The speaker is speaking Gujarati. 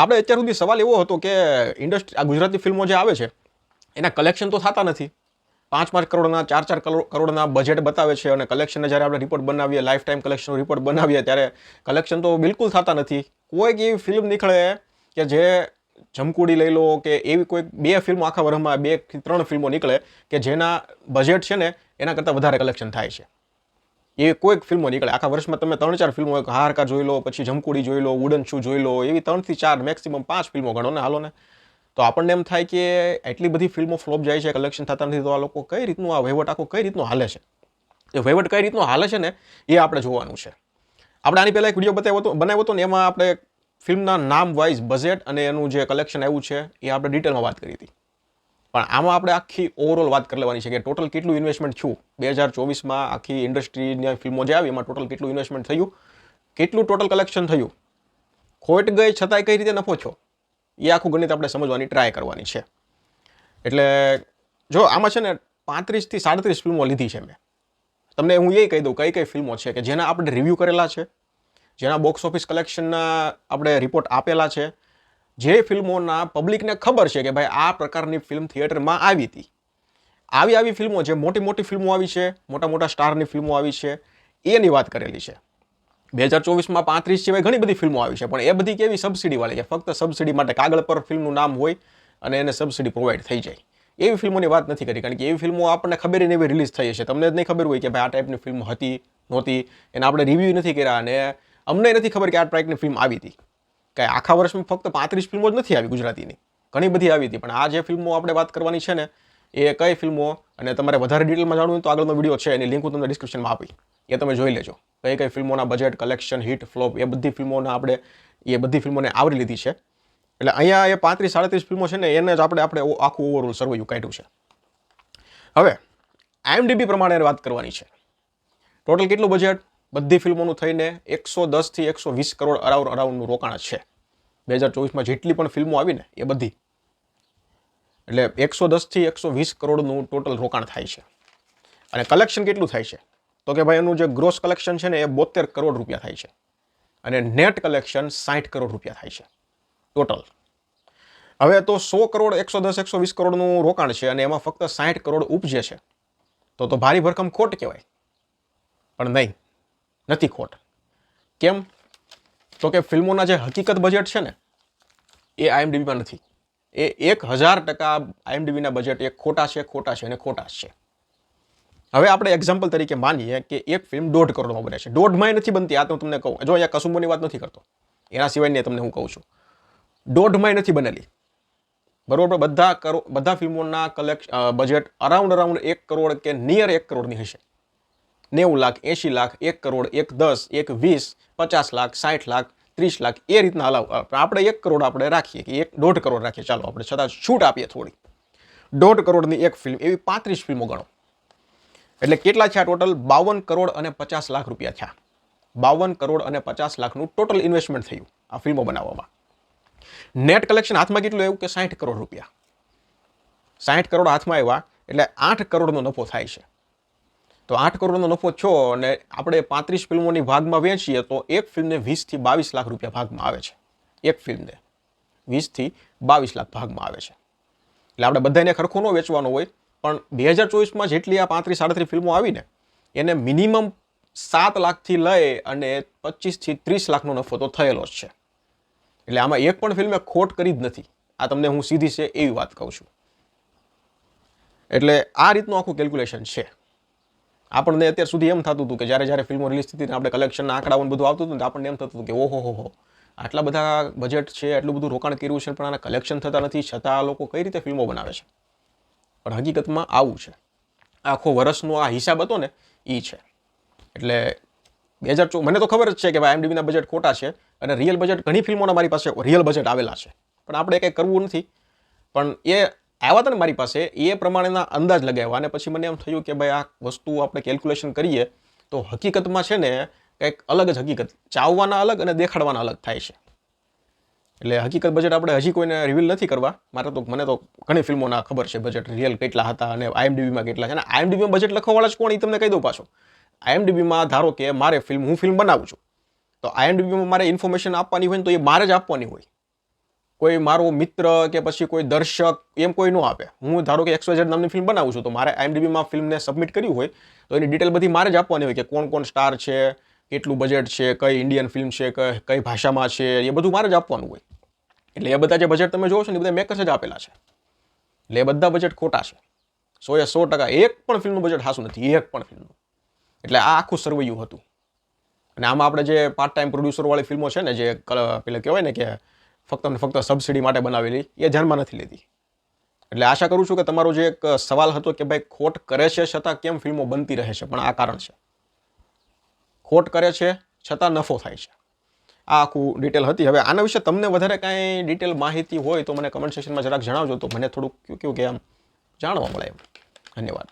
આપણે અત્યાર સુધી સવાલ એવો હતો કે ઇન્ડસ્ટ્રી આ ગુજરાતી ફિલ્મો જે આવે છે, એના કલેક્શન તો થતા નથી. પાંચ પાંચ કરોડના, ચાર ચાર કરોડ કરોડના બજેટ બતાવે છે અને કલેક્શનને જ્યારે આપણે રિપોર્ટ બનાવીએ લાઈફ ટાઈમ કલેક્શનનો રિપોર્ટ બનાવીએ, ત્યારે કલેક્શન તો બિલકુલ થતા નથી. કોઈક એવી ફિલ્મ નીકળે કે જે જમકુડી લઈ લો કે એવી કોઈક બે ફિલ્મો આખા વર્ષમાં બે ત્રણ ફિલ્મો નીકળે કે જેના બજેટ છે ને એના કરતાં વધારે કલેક્શન થાય છે. એવી કોઈક ફિલ્મો નીકળે. આખા વર્ષમાં તમે ત્રણ ચાર ફિલ્મો એક હારકાર જોઈ લો, પછી જમકુડી જોઈ લો વુડન શૂ જોઈ લો, એવી ત્રણથી ચાર મેક્સિમમ પાંચ ફિલ્મો ગણો ને હાલો ને. તો આપણને એમ થાય કે એટલી બધી ફિલ્મો ફ્લોપ જાય છે કલેક્શન થતા નથી, તો આ લોકો કઈ રીતનું આ વહીવટ આખો કઈ રીતનું હાલે છે? એ વહીવટ કઈ રીતનો હાલે છે ને, એ આપણે જોવાનું છે. આપણે આની પહેલાં એક વીડિયો બતાવ્યો હતો બનાવ્યો હતો ને, એમાં આપણે ફિલ્મના નામ વાઇઝ બજેટ અને એનું જે કલેક્શન આવ્યું છે, એ આપણે ડિટેલમાં વાત કરી હતી. પણ આમાં આપણે આખી ઓવરઓલ વાત કરી લેવાની છે કે ટોટલ કેટલું ઇન્વેસ્ટમેન્ટ થયું? બે હજાર ચોવીસમાં આખી ઇન્ડસ્ટ્રીની ફિલ્મો જે આવી એમાં ટોટલ કેટલું ઇન્વેસ્ટમેન્ટ થયું? કેટલું ટોટલ કલેક્શન થયું? ખોટ ગઈ છતાંય કઈ રીતે નફો છો એ આખું ગણિત આપણે સમજવાની ટ્રાય કરવાની છે. એટલે જો આમાં છે ને પાંત્રીસથી સાડત્રીસ ફિલ્મો લીધી છે મેં. તમને હું એ કહી દઉં, કઈ કઈ ફિલ્મો છે કે જેના આપણે રિવ્યૂ કરેલા છે, જેના બોક્સ ઓફિસ કલેક્શનના આપણે રિપોર્ટ આપેલા છે જે ફિલ્મોના પબ્લિકને ખબર છે કે ભાઈ આ પ્રકારની ફિલ્મ થિયેટરમાં આવી હતી. આવી આવી ફિલ્મો જે મોટી મોટી ફિલ્મો આવી છે, મોટા મોટા સ્ટારની ફિલ્મો આવી છે, એની વાત કરેલી છે. બે હજાર ચોવીસમાં પાંત્રીસ સિવાય ઘણી બધી ફિલ્મો આવી છે, પણ એ બધી કેવી સબસિડીવાળી છે? ફક્ત સબસિડી માટે કાગળ પર ફિલ્મનું નામ હોય અને એને સબસિડી પ્રોવાઈડ થઈ જાય. એવી ફિલ્મોની વાત નથી કરી, કારણ કે એવી ફિલ્મો આપણને ખબર એને એવી રિલીઝ થઈ છે તમને જ નહીં ખબર હોય કે ભાઈ આ ટાઈપની ફિલ્મ હતી, નહોતી, એના આપણે રિવ્યૂ નથી કર્યા અને અમને નથી ખબર કે આ ટાઈપની ફિલ્મ આવી હતી. કે આખા વર્ષમાં ફક્ત પાંત્રીસ ફિલ્મો જ નથી આવી ગુજરાતીની. ઘણી બધી આવી હતી, પણ આ જે ફિલ્મો આપણે વાત કરવાની છે ને, એ કઈ ફિલ્મો, અને તમારે વધારે ડિટેલમાં જાણવું તો આગળનો વીડિયો છે, એની લિંક હું તમને ડિસ્ક્રિપ્શનમાં આપી એ તમે જોઈ લેજો. કઈ કઈ ફિલ્મોના બજેટ કલેક્શન હિટ ફ્લોપ એ બધી ફિલ્મોના આપણે, એ બધી ફિલ્મોને આવરી લીધી છે. એટલે અહીંયા એ પાંત્રીસ, સાડત્રીસ ફિલ્મો છે ને, એને જ આપણે આપણે આખું ઓવરઓલ સર્વૈયું કાઢ્યું છે. હવે આઈએમડીબી પ્રમાણે વાત કરવાની છે. ટોટલ કેટલું બજેટ બધી ફિલ્મોનું થઈને એકસો દસથી એકસો વીસ કરોડ અરાઉન્ડ અરાઉન્ડનું રોકાણ છે. બે હજાર ચોવીસમાં જેટલી પણ ફિલ્મો આવી ને એ બધી. એટલે એકસો દસથી એકસો વીસ કરોડનું ટોટલ રોકાણ થાય છે. અને કલેક્શન કેટલું થાય છે? તો કે ભાઈ એનું જે ગ્રોસ કલેક્શન છે ને એ બોતેર કરોડ રૂપિયા થાય છે. અને નેટ કલેક્શન સાઠ કરોડ રૂપિયા થાય છે. ટોટલ. હવે તો સો કરોડ, એકસો દસ, એકસો વીસ કરોડનું રોકાણ છે અને એમાં ફક્ત સાઠ કરોડ ઉપજે છે. તો તો ભારી ભરખમ ખોટ કહેવાય. પણ નહીં. નથી ખોટ. કેમ? તો કે ફિલ્મોના જે હકીકત બજેટ છે ને, એ આઈએમડીબીમાં નથી. એ એક હજાર ટકા આઈએમડીબીના બજેટ એ ખોટા છે ખોટા છે અને ખોટા છે. હવે આપણે એક્ઝામ્પલ તરીકે માનીએ કે એક ફિલ્મ દોઢ કરોડમાં બને છે. દોઢમાં નથી બનતી, આ તો તમને કહું. જો અહીંયા કસુંબોની વાત નથી કરતો, એના સિવાયની તમને હું કહું છું. દોઢમાં નથી બનેલી. બરોબર? બધા કરો, બધા ફિલ્મોના કલેક્શ બજેટ અરાઉન્ડ અરાઉન્ડ એક કરોડ કે નિયર એક કરોડની હશે. નેવું લાખ, એંશી લાખ, એક કરોડ, એક દસ, એક વીસ, પચાસ લાખ, સાઠ લાખ, ત્રીસ લાખ, એ રીતના હલાવ આપણે એક કરોડ આપણે રાખીએ કે એક દોઢ કરોડ રાખીએ. ચાલો આપણે છતાં છૂટ આપીએ થોડી. દોઢ કરોડની એક ફિલ્મ, એવી પાંત્રીસ ફિલ્મો ગણો. એટલે કેટલા થયા ટોટલ? બાવન કરોડ અને પચાસ લાખ રૂપિયા થયા. બાવન કરોડ અને પચાસ લાખનું ટોટલ ઇન્વેસ્ટમેન્ટ થયું આ ફિલ્મો બનાવવામાં. નેટ કલેક્શન હાથમાં કેટલું આવ્યું? કે સાઠ કરોડ રૂપિયા. સાઠ કરોડ હાથમાં આવ્યા, એટલે આઠ કરોડનો નફો થાય છે. તો આઠ કરોડનો નફો છો અને આપણે પાંત્રીસ ફિલ્મોની ભાગમાં વેચીએ તો એક ફિલ્મને વીસથી બાવીસ લાખ રૂપિયા ભાગમાં આવે છે. એક ફિલ્મને વીસથી બાવીસ લાખ ભાગમાં આવે છે. એટલે આપણે બધાને ખરખો ન વેચવાનો હોય, પણ બે હજાર ચોવીસમાં જેટલી આ પાંત્રીસ સાડત્રીસ ફિલ્મો આવીને એને મિનિમમ સાત લાખથી લઈ અને પચીસથી ત્રીસ લાખનો નફો તો થયેલો જ છે. એટલે આમાં એક પણ ફિલ્મે ખોટ કરી જ નથી. આ તમને હું સીધી છે એવી વાત કહું છું. એટલે આ રીતનું આખું કેલ્ક્યુલેશન છે. આપણને અત્યાર સુધી એમ થતું હતું કે જ્યારે જ્યારે ફિલ્મો રિલીઝ થતી આપણે કલેક્શનના આંકડાઓ બધું આવતું હતું આપણને એમ થતું હતું કે ઓહો હો હો આટલા બધા બજેટ છે એટલું બધું રોકાણ કર્યું છે, પણ આના કલેક્શન થતા નથી. છતાં આ લોકો કઈ રીતે ફિલ્મો બનાવે છે? પણ હકીકતમાં આવું છે. આખો વર્ષનો આ હિસાબ હતો ને એ છે. એટલે બે હજાર મને તો ખબર જ છે કે ભાઈ એમડીબીના બજેટ ખોટા છે અને રિયલ બજેટ ઘણી ફિલ્મોના મારી પાસે રિયલ બજેટ આવેલા છે. પણ આપણે કંઈ કરવું નથી. પણ એ આવ્યા હતા ને મારી પાસે, એ પ્રમાણેના અંદાજ લગાવ્યા અને પછી મને એમ થયું કે ભાઈ આ વસ્તુ આપણે કેલ્ક્યુલેશન કરીએ, તો હકીકતમાં છે ને કંઈક અલગ જ હકીકત, ચાવવાના અલગ અને દેખાડવાના અલગ થાય છે. એટલે હકીકત બજેટ આપણે હજી કોઈને રિવીલ નથી કરવા, મારે તો, મને તો ઘણી ફિલ્મોના ખબર છે બજેટ રિયલ કેટલા હતા અને આઈએમડીબીમાં કેટલા છે. અને આઈએમડીબીમાં બજેટ લખવાવાળા જ કોણ, એ તમને કહી દઉં પાછો. આઈએમડીબીમાં ધારો કે મારે ફિલ્મ હું ફિલ્મ બનાવું છું. તો આઈએમડીબીમાં મારે ઇન્ફોર્મેશન આપવાની હોય ને તો એ મારે જ આપવાની હોય. કોઈ મારો મિત્ર કે પછી કોઈ દર્શક એમ કોઈ ન આપે. હું ધારો કે એક્સો નામની ફિલ્મ બનાવું છું, તો મારે આઈએમડીબીમાં ફિલ્મને સબમિટ કરી હોય, તો એની ડિટેલ બધી મારે જ આપવાની હોય કે કોણ કોણ સ્ટાર છે, કેટલું બજેટ છે, કઈ ઇન્ડિયન ફિલ્મ છે, કઈ ભાષામાં છે, એ બધું મારે જ આપવાનું હોય. એટલે એ બધા જે બજેટ તમે જોવો છો ને, એ બધા મેકર્સ જ આપેલા છે. એટલે એ બધા બજેટ ખોટા છે. સો એ સો ટકા એક પણ ફિલ્મનું બજેટ હાસું નથી, એક પણ ફિલ્મનું એટલે આ આખું સર્વૈયું હતું. અને આમાં આપણે જે પાર્ટ ટાઈમ પ્રોડ્યુસરવાળી ફિલ્મો છે ને, જે, પેલા કહેવાય ને કે ફક્ત ને ફક્ત સબસિડી માટે બનાવેલી, એ ધ્યાનમાં નથી લેતી. એટલે આશા કરું છું કે તમારો જે એક સવાલ હતો કે ભાઈ ખોટ કરે છે છતાં કેમ ફિલ્મો બનતી રહે છે, પણ આ કારણ છે. ખોટ કરે છે છતાં નફો થાય છે. આ આખું ડિટેલ હતી. હવે આના વિશે તમને વધારે કાંઈ ડિટેલ માહિતી હોય તો મને કમેન્ટ સેક્શનમાં જરાક જણાવજો તો મને થોડુંક કયું કે આમ જાણવા મળે એમ. ધન્યવાદ.